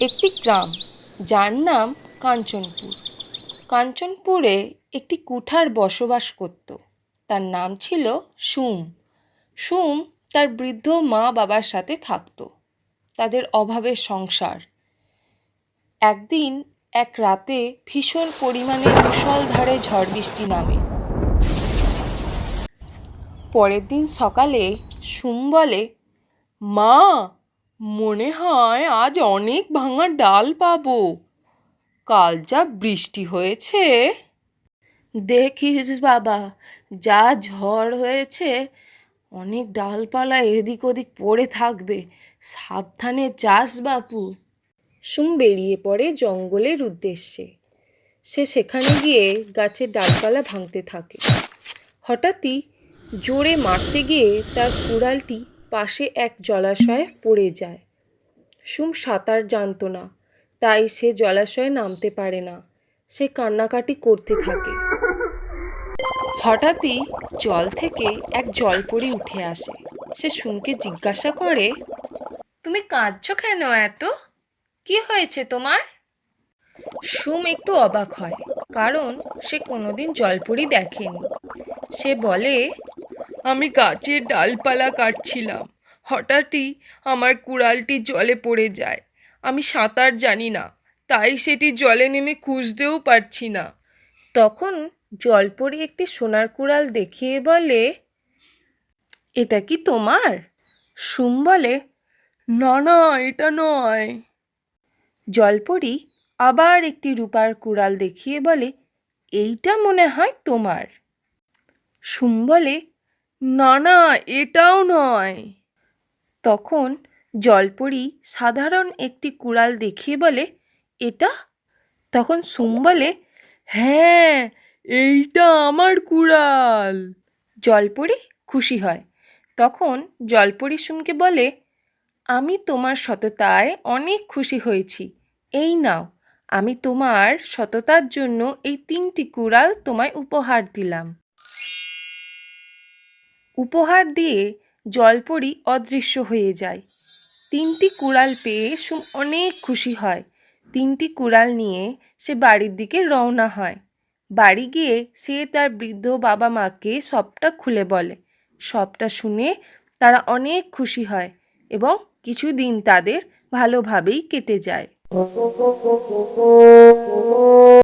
একটি গ্রাম, যার নাম কাঞ্চনপুর। কাঞ্চনপুরে একটি কুঠার বসবাস করত। তার নাম ছিল সুম। সুম তার বৃদ্ধ মা বাবার সাথে থাকতো। তাদের অভাবের সংসার। একদিন এক রাতে ভীষণ পরিমাণে মুষলধারে ঝড় বৃষ্টি নামে। পরের দিন সকালে সুম বলে, মা মনে হয় আজ অনেক ভাঙা ডাল পাবো। কাল যা বৃষ্টি হয়েছে। দেখিস বাবা যা ঝড় হয়েছে অনেক ডালপালা এদিক ওদিক পড়ে থাকবে। সাবধানে চাষ বাপু। সুম বেরিয়ে পড়ে জঙ্গলের উদ্দেশ্যে। সে সেখানে গিয়ে গাছের ডালপালা ভাঙতে থাকে। হঠাৎই জোরে মারতে গিয়ে তার কুড়ালটি পাশে এক জলাশয়ে পড়ে যায়। সুম সাঁতার জানতো না, তাই সে জলাশয়ে নামতে পারে না। সে কান্নাকাটি করতে থাকে। হঠাৎই জল থেকে এক জল জলপরি উঠে আসে। সে সুমকে জিজ্ঞাসা করে, তুমি কাঁদছো কেন এত? কি হয়েছে তোমার? সুম একটু অবাক হয়, কারণ সে কোনোদিন জলপরি দেখেনি। সে বলে আমি গাছের ডালপালা কাটছিলাম। হঠাৎই আমার কুড়ালটি জলে পড়ে যায়। আমি সাঁতার জানি না, তাই সেটি জলে নেমে খুঁজতেও পারছি না। তখন জলপরি একটি সোনার কুড়াল দেখিয়ে বলে, এটা কি তোমার? সুম বলে, না না, এটা নয়। জলপরি আবার একটি রূপার কুড়াল দেখিয়ে বলে, এইটা মনে হয় তোমার। সুম বলে না না, এটাও নয়। তখন জলপরি সাধারণ একটি কুড়াল দেখিয়ে বলে, এটা? তখন সুম বলে হ্যাঁ এইটা আমার কুড়াল। জলপরি খুশি হয়। তখন জলপরি সুমকে বলে, আমি তোমার সততায় অনেক খুশি হয়েছি। এই নাও, আমি তোমার সততার জন্য এই তিনটি কুড়াল তোমায় উপহার দিলাম। উপহার দিয়ে জলপরি অদৃশ্য হয়ে যায়। তিনটি কুড়াল পেয়ে সুম অনেক খুশি হয়। তিনটি কুড়াল নিয়ে সে বাড়ির দিকে রওনা হয়। বাড়ি গিয়ে সে তার বৃদ্ধ বাবা মাকে সবটা খুলে বলে। সবটা শুনে তারা অনেক খুশি হয় এবং কিছুদিন তাদের ভালোভাবেই কেটে যায়।